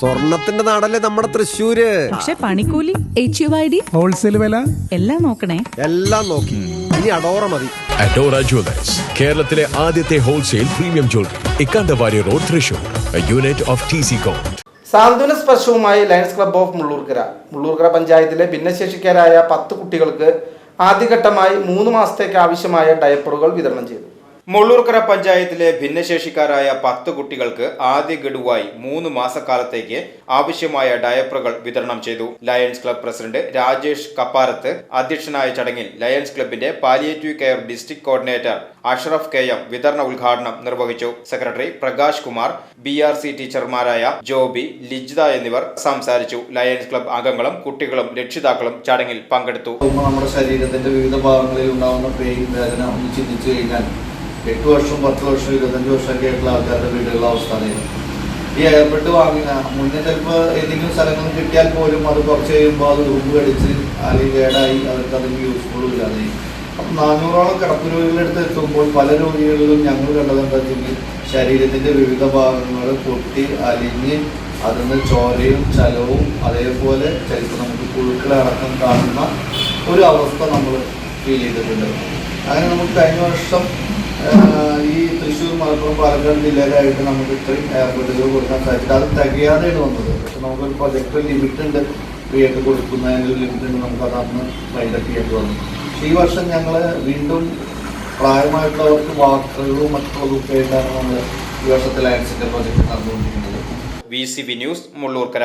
സ്വർണത്തിന്റെ നാടല്ലേ നമ്മുടെ തൃശ്ശൂര്? പക്ഷെ പണിക്കൂലി H U I D wholesale വില? എല്ലാം നോക്കണേ. എല്ലാം നോക്കി. ഇനി അഡോറ മതി. അഡോറ ജ്വല്ലേഴ്സ് കേരളത്തിലെ ആദ്യത്തെ wholesale premium jewellery Ikkandavari road Thrissur unit of T C coat സാന്ത്വന സ്പർശവുമായി Lions Club of Mullurkara. Mullurkara പഞ്ചായത്തിലെ ഭിന്നശേഷിക്കാരായ പത്ത് കുട്ടികൾക്ക് ആദ്യഘട്ടമായി മൂന്ന് മാസത്തേക്ക് ആവശ്യമായ ഡയപ്പറുകൾ വിതരണം ചെയ്തു. മുള്ളൂർക്കര പഞ്ചായത്തിലെ ഭിന്നശേഷിക്കാരായ പത്ത് കുട്ടികൾക്ക് ആദ്യ ഗഡുവായി മൂന്ന് മാസക്കാലത്തേക്ക് ആവശ്യമായ ഡയപ്പറുകൾ വിതരണം ചെയ്തു. Lions Club president Rajesh Kapparath അധ്യക്ഷനായ ചടങ്ങിൽ ലയൺസ് ക്ലബിന്റെ palliative care district coordinator Ashraf K M വിതരണ ഉദ്ഘാടനം നിർവഹിച്ചു. Secretary Prakash Kumar B R C ടീച്ചർമാരായ Joby Lijitha എന്നിവർ സംസാരിച്ചു. ലയൺസ് ക്ലബ് അംഗങ്ങളും കുട്ടികളും രക്ഷിതാക്കളും ചടങ്ങിൽ പങ്കെടുത്തു. നമ്മുടെ ശരീരത്തിന്റെ വിവിധ ഭാഗങ്ങളിൽ ഉണ്ടാകുന്ന പെയിൻ വേദന ഒന്ന് ചിന്തിച്ചു കഴിഞ്ഞാൽ എട്ട് വർഷം പത്ത് വർഷം ഇരുപത്തഞ്ച് വർഷമൊക്കെ ആയിട്ടുള്ള ആൾക്കാരുടെ വീടുകളുടെ അവസ്ഥ ഈ എയർപെട്ട് വാങ്ങിന മുന്നേ ചിലപ്പോൾ ഏതെങ്കിലും സ്ഥലങ്ങളിൽ കിട്ടിയാൽ പോലും അത് കുറച്ച് കഴിയുമ്പോൾ അത് ഉറുമ്പ് കടിച്ച് അല്ലെങ്കിൽ കേടായി അവർക്ക് അതിന് യൂസ്ഫുൾ ഇല്ലാതെ അപ്പം നാനൂറോളം കിടപ്പ് രോഗികളുടെ അടുത്ത് എത്തുമ്പോൾ പല രോഗികളിലും ഞങ്ങൾ കണ്ടത് ശരീരത്തിന്റെ വിവിധ ഭാഗങ്ങൾ പൊട്ടി അലിഞ്ഞ് അതിൽ നിന്ന് ചോരയും ചലവും അതേപോലെ ചിലപ്പോൾ നമുക്ക് പുഴുക്കളടക്കം കാണുന്ന ഒരു അവസ്ഥ നമ്മൾ ഫീൽ ചെയ്തിട്ടുണ്ട്. അങ്ങനെ നമുക്ക് കഴിഞ്ഞ വർഷം ഈ തൃശ്ശൂർ മലപ്പുറം പാലക്കാട് ജില്ലയിലായിട്ട് നമുക്ക് ഇത്രയും എയർപോർട്ടുകൾ കൊടുക്കാൻ സാധിച്ചിട്ട് അത് തികയാതെയാണ് വന്നത്. പക്ഷെ നമുക്കൊരു പ്രൊജക്ട് ലിമിറ്റ് ഉണ്ട്. ക്രിയേറ്റ് കൊടുക്കുന്നതിന് ലിമിറ്റ് ഉണ്ട്. നമുക്ക് അതന്ന് വൈൻഡപ്പ് ചെയ്യേണ്ടി വന്നു പക്ഷേ ഈ വർഷം ഞങ്ങൾ വീണ്ടും പ്രായമായിട്ടുള്ളവർക്ക് വാക്കുകളും മറ്റുള്ളതൊക്കെ ആയിട്ടാണ് നമ്മൾ ഈ വർഷത്തെ ലയൻസിന്റെ പ്രൊജക്ട് നടന്നുകൊണ്ടിരിക്കുന്നത്. V C B news Mullurkara.